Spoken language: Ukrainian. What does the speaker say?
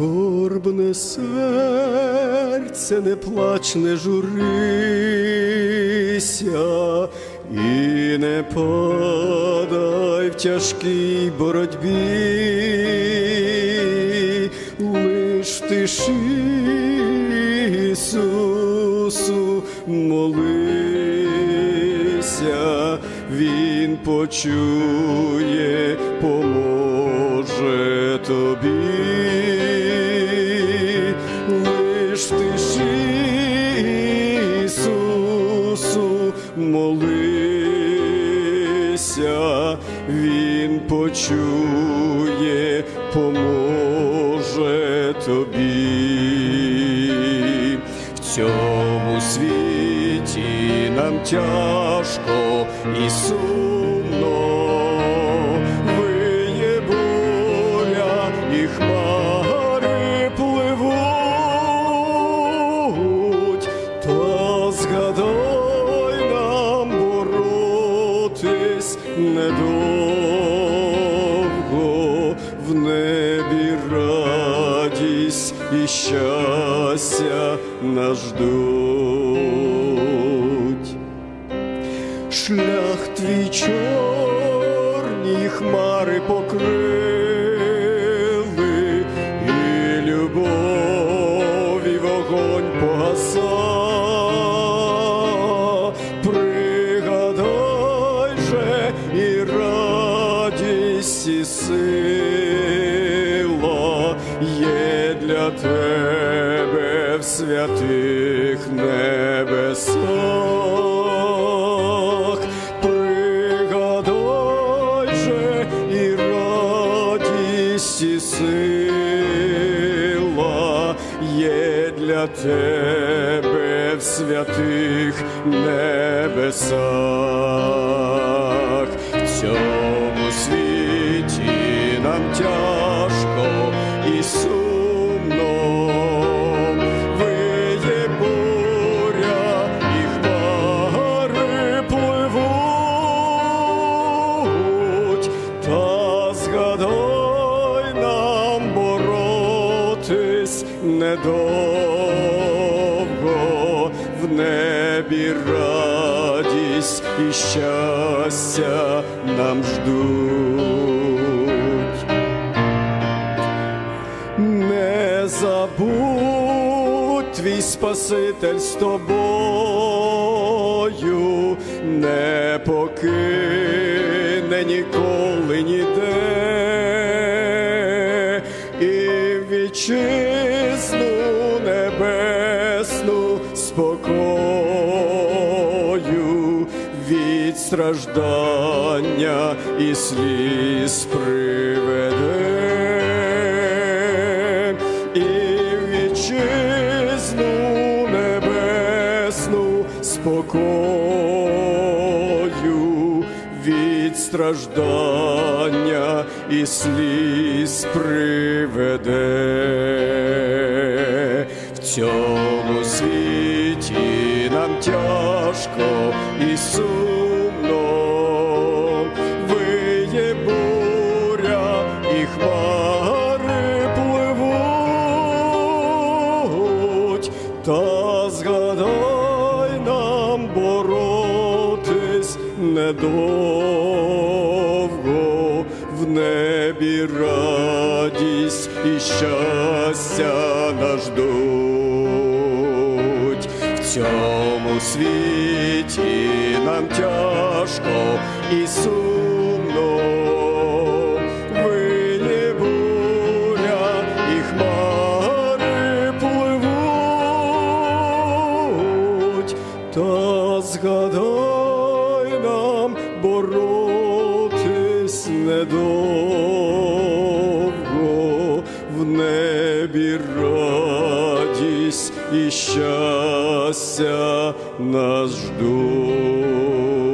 моє серце, не плач, не журися і не падай в тяжкій боротьбі, лиш тиші Ісусу молися, Він почує, поможе тобі, молися, Він почує, поможе тобі. В цьому світі нам тяжко і недовго в небі радість і щастя нас ждуть. Шлях твій чорні хмари покрили, і любові вогонь погаса. Радість, і сила є для тебе в святих небесах. Пригадай же і радість, і сила є для тебе в святих небесах. Нам тяжко і сумно. Виє буря і хмари пливуть, та згадай нам боротись недовго в небі радість і щастя нам ждуть. Забудь твій Спаситель з тобою, не покине ніколи ніде, і вітчизну небесну спокою від страждання і сліз приведе, спокою від страждання і сліз приведе. В цьому світі нам тяжко і сумно, виє буря і хмари пливуть, недовго в небі радість і щастя нас ждуть. В цьому світі нам тяжко і боротись недовго в небі радість і щастя нас ждуть.